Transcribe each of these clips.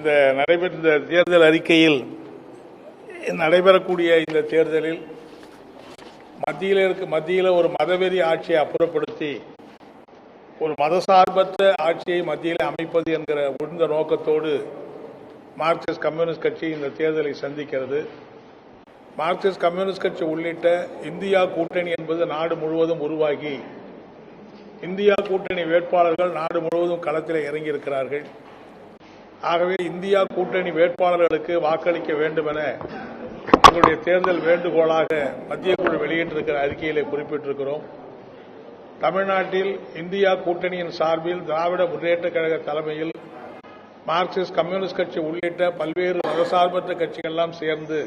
இந்த நடைபெற்ற தேர்தல் அறிக்கையில் நடைபெறக்கூடிய இந்த தேர்தலில் மத்தியில் இருக்க மத்தியில் ஒரு மதவெறி ஆட்சியை அப்புறப்படுத்தி ஒரு மதசார்பற்ற ஆட்சியை மத்தியில் அமைப்பது என்கிற உண்ட நோக்கத்தோடு மார்க்சிஸ்ட் கம்யூனிஸ்ட் கட்சி இந்த தேர்தலை சந்திக்கிறது. மார்க்சிஸ்ட் கம்யூனிஸ்ட் கட்சி உள்ளிட்ட இந்தியா கூட்டணி என்பது நாடு முழுவதும் உருவாகி இந்தியா கூட்டணி வேட்பாளர்கள் நாடு முழுவதும் களத்தில் இறங்கியிருக்கிறார்கள். ஆகவே இந்தியா கூட்டணி வேட்பாளர்களுக்கு வாக்களிக்க வேண்டும் என எங்களுடைய தேர்தல் வேண்டுகோளாக மத்திய குழு வெளியிட்டிருக்கிற அறிக்கையிலே குறிப்பிட்டிருக்கிறோம். தமிழ்நாட்டில் இந்தியா கூட்டணியின் சார்பில் திராவிட முன்னேற்ற கழக தலைமையில் மார்க்சிஸ்ட் கம்யூனிஸ்ட் கட்சி உள்ளிட்ட பல்வேறு மதசார்பற்ற கட்சிகள் எல்லாம் சேர்ந்து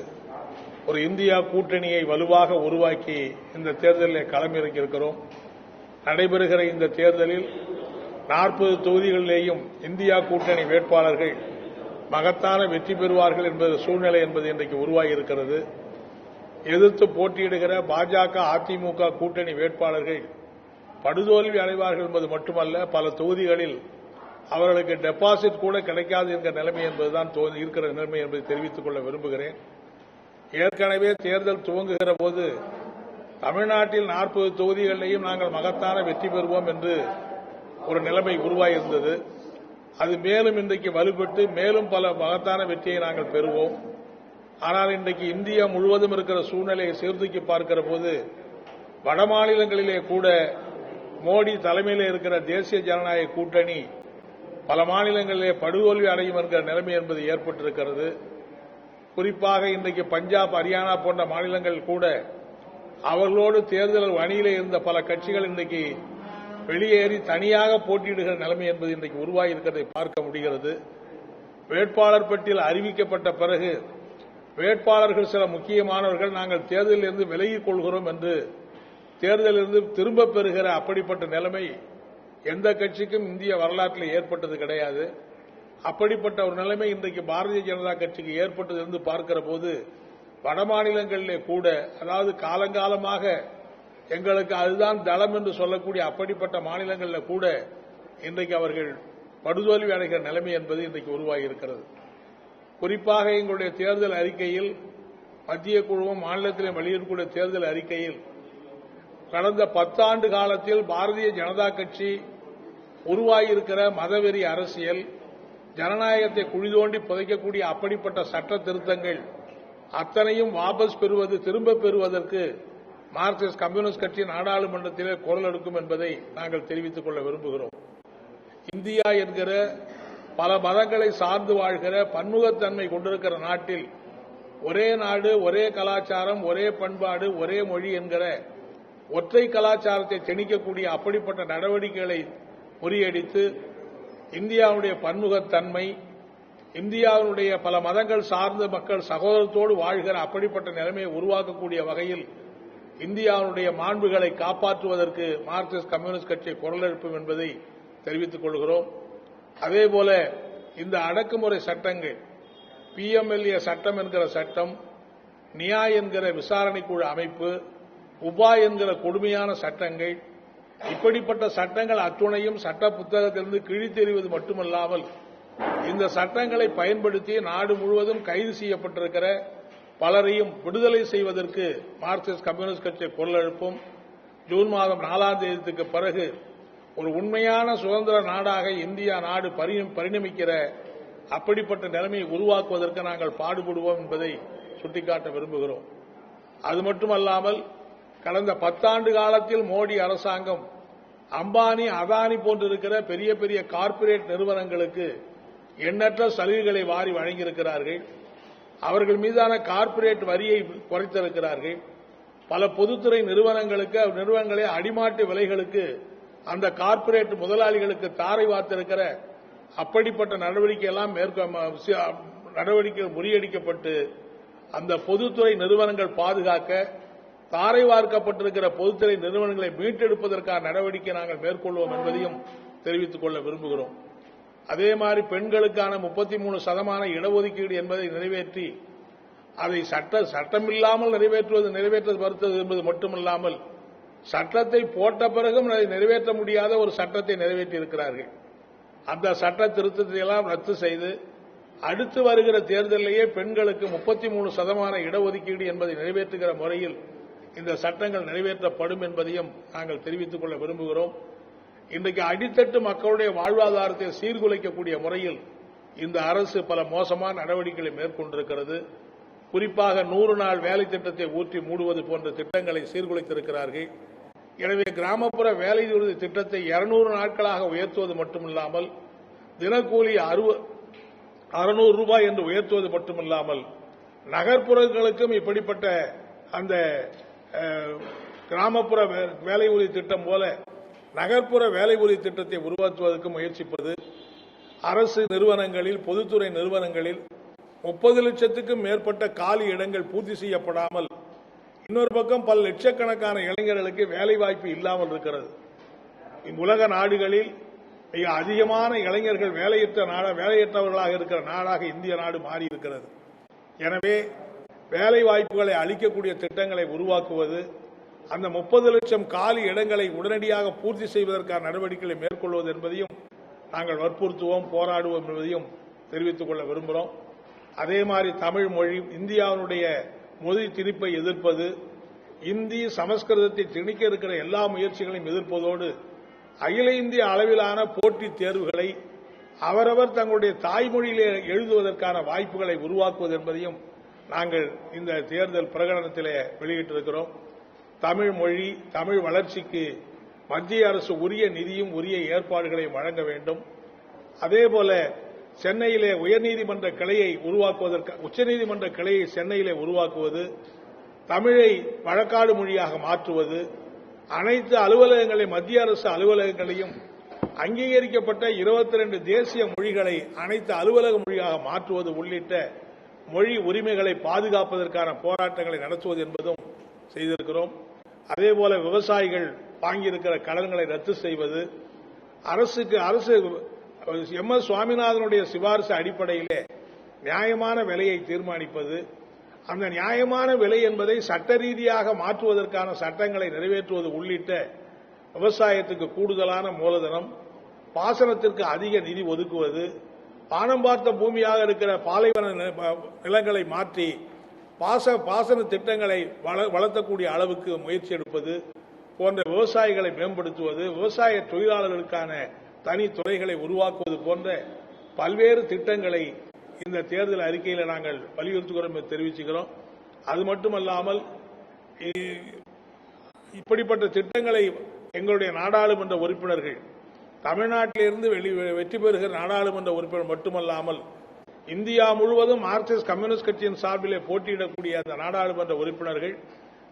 ஒரு இந்தியா கூட்டணியை வலுவாக உருவாக்கி இந்த தேர்தலில் களமிறக்கியிருக்கிறோம் நடைபெறுகிற இந்த தேர்தலில் நாற்பது தொகுதிகளிலேயும் இந்தியா கூட்டணி வேட்பாளர்கள் மகத்தான வெற்றி பெறுவார்கள் என்பது சூழ்நிலை என்பது இன்றைக்கு உருவாகி இருக்கிறது எதிர்த்து போட்டியிடுகிற பாஜக அதிமுக கூட்டணி வேட்பாளர்கள் படுதோல்வி அடைவார்கள் என்பது மட்டுமல்ல பல தொகுதிகளில் அவர்களுக்கு டெபாசிட் கூட கிடைக்காது என்கிற நிலைமை என்பதுதான் தோ- இருக்கிற நிலைமை என்பதை தெரிவித்துக் கொள்ள விரும்புகிறேன். ஏற்கனவே தேர்தல் துவங்குகிற போது தமிழ்நாட்டில் நாற்பது தொகுதிகளிலேயும் நாங்கள் மகத்தான வெற்றி பெறுவோம் என்று ஒரு நிலைமை உருவாகியிருந்தது அது மேலும் இன்றைக்கு வலுப்பட்டு மேலும் பல மகத்தான வெற்றியை நாங்கள் பெறுவோம். ஆனால் இன்றைக்கு இந்தியா முழுவதும் இருக்கிற சூழ்நிலையை சீர்தூக்கி பார்க்கிற போது வட மாநிலங்களிலே கூட மோடி தலைமையில் இருக்கிற தேசிய ஜனநாயக கூட்டணி பல மாநிலங்களிலே படுகோல்வி அடையும் என்கிற நிலைமை என்பது ஏற்பட்டிருக்கிறது. குறிப்பாக இன்றைக்கு பஞ்சாப் ஹரியானா போன்ற மாநிலங்கள் கூட அவர்களோடு தேர்தல் அணியிலே இருந்த பல கட்சிகள் இன்றைக்கு வெளியேறி தனியாக போட்டியிடுகிற நிலைமை என்பது இன்றைக்கு உருவாகி இருக்கிறதை பார்க்க முடிகிறது. வேட்பாளர் பட்டியல் அறிவிக்கப்பட்ட பிறகு வேட்பாளர்கள் சில முக்கியமானவர்கள் நாங்கள் தேர்தலில் இருந்து விலகிக் கொள்கிறோம் என்று தேர்தலிலிருந்து திரும்பப் பெறுகிற அப்படிப்பட்ட நிலைமை எந்த கட்சிக்கும் இந்திய வரலாற்றில் ஏற்பட்டது கிடையாது. அப்படிப்பட்ட ஒரு நிலைமை இன்றைக்கு பாரதிய ஜனதா கட்சிக்கு ஏற்பட்டது என்று பார்க்கிற போது வட மாநிலங்களிலே கூட அதாவது காலங்காலமாக எங்களுக்கு அதுதான் தளம் என்று சொல்லக்கூடிய அப்படிப்பட்ட மாநிலங்களில் கூட இன்றைக்கு அவர்கள் படுதோல்வி அடைகிற நிலைமை என்பது இன்றைக்கு உருவாகி இருக்கிறது. குறிப்பாக எங்களுடைய தேர்தல் அறிக்கையில் மத்திய குழுவும் மாநிலத்திலே வெளியிடக்கூடிய தேர்தல் அறிக்கையில் கடந்த பத்தாண்டு காலத்தில் பாரதிய ஜனதா கட்சி உருவாகியிருக்கிற மதவெறி அரசியல் ஜனநாயகத்தை குழிதோண்டி புதைக்கக்கூடிய அப்படிப்பட்ட சட்ட திருத்தங்கள் அத்தனையும் வாபஸ் பெறுவது திரும்ப பெறுவதற்கு மார்க்சிஸ்ட் கம்யூனிஸ்ட் கட்சி நாடாளுமன்றத்திலே குரல் எடுக்கும் என்பதை நாங்கள் தெரிவித்துக் கொள்ள விரும்புகிறோம். இந்தியா என்கிற பல மதங்களை சார்ந்து வாழ்கிற பன்முகத்தன்மை கொண்டிருக்கிற நாட்டில் ஒரே நாடு ஒரே கலாச்சாரம் ஒரே பண்பாடு ஒரே மொழி என்கிற ஒற்றை கலாச்சாரத்தை திணிக்கக்கூடிய அப்படிப்பட்ட நடவடிக்கைகளை முறியடித்து இந்தியாவுடைய பன்முகத்தன்மை இந்தியாவினுடைய பல மதங்கள் சார்ந்த மக்கள் சகோதரத்தோடு வாழ்கிற அப்படிப்பட்ட நிலைமையை உருவாக்கக்கூடிய வகையில் இந்தியாவுடைய மாண்புகளை காப்பாற்றுவதற்கு மார்க்சிஸ்ட் கம்யூனிஸ்ட் கட்சி குரல் எழுப்பும் என்பதை தெரிவித்துக் கொள்கிறோம். அதேபோல இந்த அடக்குமுறை சட்டங்கள் பிஎம்எல்ஏ சட்டம் என்கிற சட்டம் நியா என்கிற விசாரணை குழு அமைப்பு உபா என்கிற கொடுமையான சட்டங்கள் இப்படிப்பட்ட சட்டங்கள் அத்துணையும் சட்ட புத்தகத்திலிருந்து கிழித்தெறிவது மட்டுமல்லாமல் இந்த சட்டங்களை பயன்படுத்தி நாடு முழுவதும் கைது செய்யப்பட்டிருக்கிற பலரையும் விடுதலை செய்வதற்கு மார்க்சிஸ்ட் கம்யூனிஸ்ட் கட்சியை குரல் எழுப்பும் ஜூன் மாதம் நாலாம் தேதிக்கு பிறகு ஒரு உண்மையான சுதந்திர நாடாக இந்தியா நாடு பரி- பரிணமிக்கிற அப்படிப்பட்ட நிலைமையை உருவாக்குவதற்கு நாங்கள் பாடுபடுவோம் என்பதை சுட்டிக்காட்ட விரும்புகிறோம். அது மட்டுமல்லாமல் கடந்த பத்தாண்டு காலத்தில் மோடி அரசாங்கம் அம்பானி அதானி போன்றிருக்கிற பெரிய பெரிய கார்ப்பரேட் நிறுவனங்களுக்கு எண்ணற்ற சலுகைகளை வாரி வழங்கியிருக்கிறார்கள். அவர்கள் மீதான கார்ப்பரேட் வரியை குறைத்திருக்கிறார்கள். பல பொதுத்துறை நிறுவனங்களுக்கு நிறுவனங்களை அடிமாட்டு விலைகளுக்கு அந்த கார்ப்பரேட் முதலாளிகளுக்கு தாரை வார்த்திருக்கிற அப்படிப்பட்ட நடவடிக்கை எல்லாம் நடவடிக்கை முறியடிக்கப்பட்டு அந்த பொதுத்துறை நிறுவனங்கள் பாதுகாக்க தாரை வார்க்கப்பட்டிருக்கிற பொதுத்துறை நிறுவனங்களை மீட்டெடுப்பதற்கான நடவடிக்கை நாங்கள் மேற்கொள்வோம் என்பதையும் தெரிவித்துக் கொள்ள விரும்புகிறோம். அதே மாதிரி பெண்களுக்கான முப்பத்தி மூணு சதமான இடஒதுக்கீடு என்பதை நிறைவேற்றி அதை சட்ட சட்டமில்லாமல் நிறைவேற்றுவது நிறைவேற்ற மறுத்தது என்பது மட்டுமல்லாமல் சட்டத்தை போட்ட பிறகும் அதை நிறைவேற்ற முடியாத ஒரு சட்டத்தை நிறைவேற்றி இருக்கிறார்கள் அந்த சட்ட திருத்தத்தை எல்லாம் ரத்து செய்து அடுத்து வருகிற தேர்தலிலேயே பெண்களுக்கு முப்பத்தி மூணு சதமான இடஒதுக்கீடு என்பதை நிறைவேற்றுகிற முறையில் இந்த சட்டங்கள் நிறைவேற்றப்படும் என்பதையும் நாங்கள் தெரிவித்துக் கொள்ள விரும்புகிறோம். இன்றைக்கு அடித்தட்டு மக்களுடைய வாழ்வாதாரத்தை சீர்குலைக்கக்கூடிய முறையில் இந்த அரசு பல மோசமான நடவடிக்கைகளை மேற்கொண்டிருக்கிறது. குறிப்பாக நூறு நாள் வேலை திட்டத்தை ஊற்றி மூடுவது போன்ற திட்டங்களை சீர்குலைத்திருக்கிறார்கள். எனவே கிராமப்புற வேலை உறுதி திட்டத்தை இருநூறு நாட்களாக உயர்த்துவது மட்டுமில்லாமல் தினக்கூலி அறுநூறு ரூபாய் என்று உயர்த்துவது மட்டுமில்லாமல் நகர்ப்புறங்களுக்கும் இப்படிப்பட்ட அந்த கிராமப்புற வே- வேலை உறுதி திட்டம் போல நகர்ப்புற வேலை உறுதி திட்டத்தை உருவாக்குவதற்கு முயற்சிப்பது அரசு நிறுவனங்களில் பொதுத்துறை நிறுவனங்களில் முப்பது லட்சத்துக்கும் மேற்பட்ட காலி இடங்கள் பூர்த்தி செய்யப்படாமல் இன்னொரு பக்கம் பல லட்சக்கணக்கான இளைஞர்களுக்கு வேலை வாய்ப்பு இல்லாமல் இருக்கிறது. உலக நாடுகளில் மிக அதிகமான இளைஞர்கள் வேலையற்ற நாட வேலையற்றவர்களாக இருக்கிற நாடாக இந்திய நாடு மாறி இருக்கிறது எனவே வேலை வாய்ப்புகளை அளிக்கக்கூடிய திட்டங்களை உருவாக்குவது அந்த முப்பது லட்சம் காலி இடங்களை உடனடியாக பூர்த்தி செய்வதற்கான நடவடிக்கைகளை மேற்கொள்வது என்பதையும் நாங்கள் வற்புறுத்துவோம் போராடுவோம் என்பதையும் தெரிவித்துக் கொள்ள விரும்புகிறோம். அதே மாதிரி தமிழ் மொழி இந்தியாவினுடைய மொழி திணிப்பை எதிர்ப்பது இந்தி சமஸ்கிருதத்தை திணிக்க இருக்கிற எல்லா முயற்சிகளையும் எதிர்ப்பதோடு அகில இந்திய அளவிலான போட்டித் தேர்வுகளை அவரவர் தங்களுடைய தாய்மொழியிலே எழுதுவதற்கான வாய்ப்புகளை உருவாக்குவது என்பதையும் நாங்கள் இந்த தேர்தல் பிரகடனத்திலே வெளியிட்டிருக்கிறோம். தமிழ் மொழி தமிழ் வளர்ச்சிக்கு மத்திய அரசு உரிய நிதியும் உரிய ஏற்பாடுகளை வழங்க வேண்டும். அதேபோல சென்னையிலே உயர்நீதிமன்ற கிளையை உருவாக்குவதற்கு உச்சநீதிமன்ற கிளையை சென்னையிலே உருவாக்குவது தமிழை வழக்காடு மொழியாக மாற்றுவது அனைத்து அலுவலகங்களை மத்திய அரசு அலுவலகங்களையும் அங்கீகரிக்கப்பட்ட 22 தேசிய மொழிகளை அனைத்து அலுவலக மொழியாக மாற்றுவது உள்ளிட்ட மொழி உரிமைகளை பாதுகாப்பதற்கான போராட்டங்களை நடத்துவது என்பதும் செய்திருக்கிறோம். அதே போல விவசாயிகள் வாங்கியிருக்கிற கடன்களை ரத்து செய்வது அரசுக்கு அரசு எம். எஸ். சுவாமிநாதனுடைய சிபாரிசு அடிப்படையிலே நியாயமான விலையை தீர்மானிப்பது அந்த நியாயமான விலை என்பதை சட்ட ரீதியாக மாற்றுவதற்கான சட்டங்களை நிறைவேற்றுவது உள்ளிட்ட விவசாயத்துக்கு கூடுதலான மூலதனம் பாசனத்திற்கு அதிக நிதி ஒதுக்குவது பானம் பார்த்த பூமியாக இருக்கிற பாலைவன நிலங்களை மாற்றி பாச பாசன திட்டங்களை வள- வளர்த்தக்கூடிய அளவுக்கு முயற்சி எடுப்பது போன்ற விவசாயிகளை மேம்படுத்துவது விவசாய தொழிலாளர்களுக்கான தனி துறைகளை உருவாக்குவது போன்ற பல்வேறு திட்டங்களை இந்த தேர்தல் அறிக்கையில் நாங்கள் வலியுறுத்துகிறோம் என்று தெரிவிச்சுக்கிறோம். அது மட்டுமல்லாமல் இ- இப்படிப்பட்ட திட்டங்களை எங்களுடைய நாடாளுமன்ற உறுப்பினர்கள் தமிழ்நாட்டிலிருந்து வெளி வெற்றி பெறுகிற நாடாளுமன்ற உறுப்பினர் மட்டுமல்லாமல் இந்தியா முழுவதும் மார்க்சிஸ்ட் கம்யூனிஸ்ட் கட்சியின் சார்பிலே போட்டியிடக்கூடிய அந்த நாடாளுமன்ற உறுப்பினர்கள்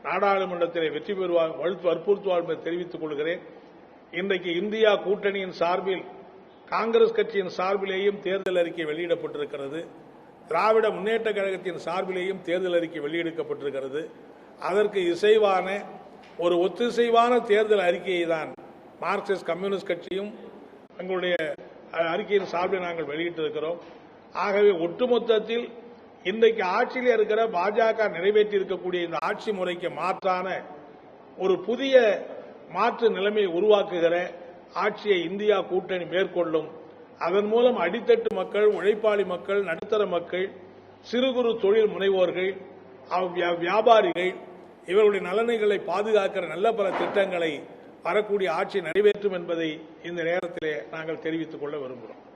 நாடாளுமன்றத்திலே வெற்றி பெறுவார் வலுத்து வற்புறுத்துவார் என்று தெரிவித்துக் கொள்கிறேன். இன்றைக்கு இந்தியா கூட்டணியின் சார்பில் காங்கிரஸ் கட்சியின் சார்பிலேயும் தேர்தல் அறிக்கை வெளியிடப்பட்டிருக்கிறது. திராவிட முன்னேற்ற கழகத்தின் சார்பிலேயும் தேர்தல் அறிக்கை வெளியிடப்பட்டிருக்கிறது. அதற்கு இசைவான ஒரு ஒத்திசைவான தேர்தல் அறிக்கையை தான் மார்க்சிஸ்ட் கம்யூனிஸ்ட் கட்சியும் எங்களுடைய அறிக்கையின் சார்பில் நாங்கள் வெளியிட்டிருக்கிறோம். ஆகவே ஒட்டுமொத்தத்தில் இன்றைக்கு ஆட்சியில் இருக்கிற பாஜக நிறைவேற்றி இருக்கக்கூடிய இந்த ஆட்சி முறைக்கு மாற்றான ஒரு புதிய மாற்று நிலைமையை உருவாக்குகிற ஆட்சியை இந்தியா கூட்டணி மேற்கொள்ளும். அதன் மூலம் அடித்தட்டு மக்கள் உழைப்பாளி மக்கள் நடுத்தர மக்கள் சிறு குறு தொழில் முனைவோர்கள் அவ்- வியா- வியாபாரிகள் இவர்களுடைய நலன்களை பாதுகாக்கிற நல்ல பல திட்டங்களை வரக்கூடிய ஆட்சி நிறைவேற்றும் என்பதை இந்த நேரத்திலே நாங்கள் தெரிவித்துக் கொள்ள விரும்புகிறோம்.